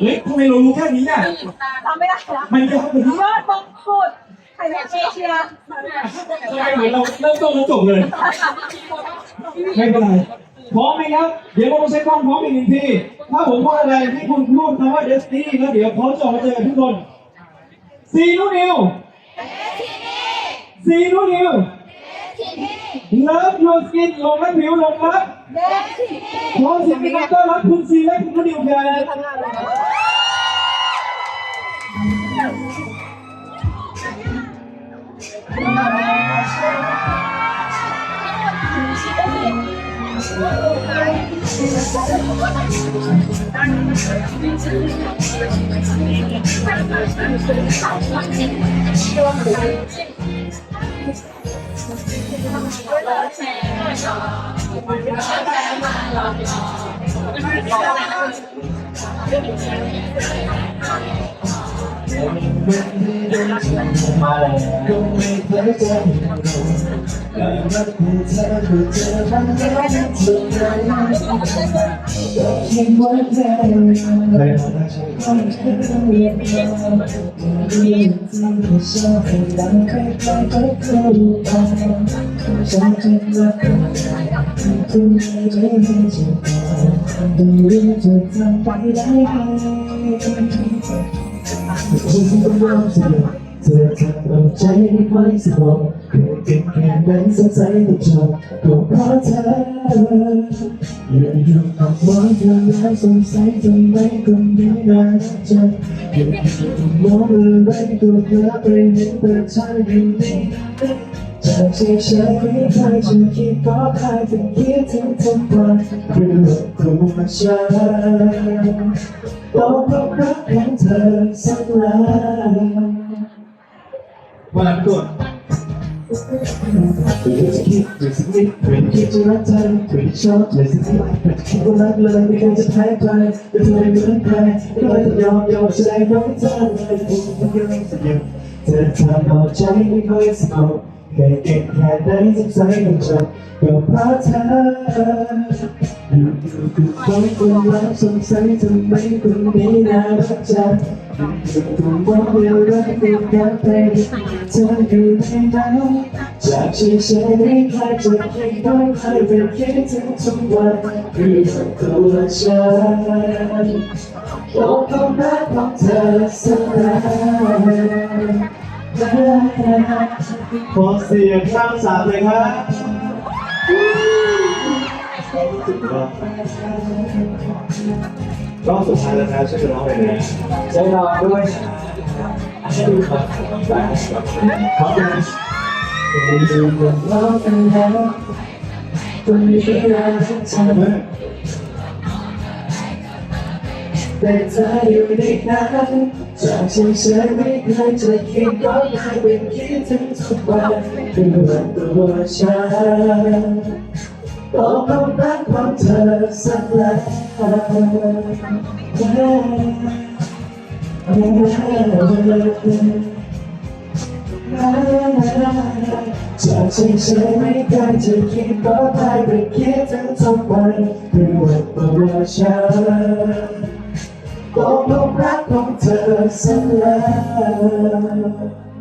เฮ้ยทำไมเรารู้แค่นี้อะทำไม่ได้ละมันยากกว่านี้ยอดมงกุฎไทยแลนด์เอเชียทำไมเหมือนเราเริ่มต้นแล้วจบเลย ไม่เป็นไรพร้อมไหมครับ เดี๋ยวเราใช้กล้องพร้อมอีกหนึ่งที ถ้าผมพูดอะไรที่คุณพูดคำว่า Destiny แล้วเดี๋ยวเขาจะออกมาเจอกันทุกคนซีนูนิวซีนูนิว Love your skin ลงรักผิวลงรักเด็กที่ขอเสียงปรบมือต้อนรับคุณซีและคุณนิวกันทำงานเลย มาแล้วก็ไม่เคยเจอแต่รักของเธอก็เจอมันแล้วสุดท้ากที่เธอไม่รักฉันก็จะเรีย เธอเธอทำเอาใจไม่ค่อยสงบ เกิดกันแค่ไหนสงสัยต้องจบก็เพราะเธอยู่อยู่กับมองเธอแล้วสงสัยทำไมคนนี้น่ารักจังอยู่อยู่กับมองอะไรตัวเธอไปเห็นแต่เธออยู่นี่จากที่ฉันไม่เคยจะคิดก็ใครจะคิดถึงทุกวันเรื่องตัวฉันต้องรับรักของเธอสักแล้ววันก่อน เพื่อจะคิดด้วยสักนิดเพื่อคิดจะรักเธอเพื่อที่ชอบเลยสักนิดเพื่อจะคิดว่ารักเลยไม่ เคยจะแพ้ใครแต่เธอไม่เหมือนใครก็เลยต้องยอมยอมแสดงของเธอเลยถูกมันยังสักอย่างเธอทำเอาใจค่อยสงบแค่เก็บแค่ไหนสงสัยต้องจบก็เพราะเธออยู่อยู่กับคนคนรักสงสัยทำไมคนนี้น่ารักจังอยู่กับคนเดียวรักเดียวกันไปเธออยู่ในนั้นจากที่ฉันไม่เคยจะคิดต้องใครเป็นคิดถึงทุกวันคือตัวฉันโอ้ความรักของเธอสักแล้ว ขอเสียงข้ามสามเลยครับสุดยอดรอบสุดท้ายแล้วนะช่วยร้องเลยนะใจเราด้วยให้ดูครับขอบคุณคนที่มันร้องกันแล้วครักเธอ แต่เธออยู่ในนั้นจากฉันฉันไม่เคยจะคิดว่าใครเป็นคิดถึงทุกวันคือตัวฉันต้องต้องรักของเธอสักแล้วจากฉันฉันไม่เคยจะคิดว่าใครเป็นคิดถึงทุกวันคือตัวฉัน บอรักของเธอเสมอ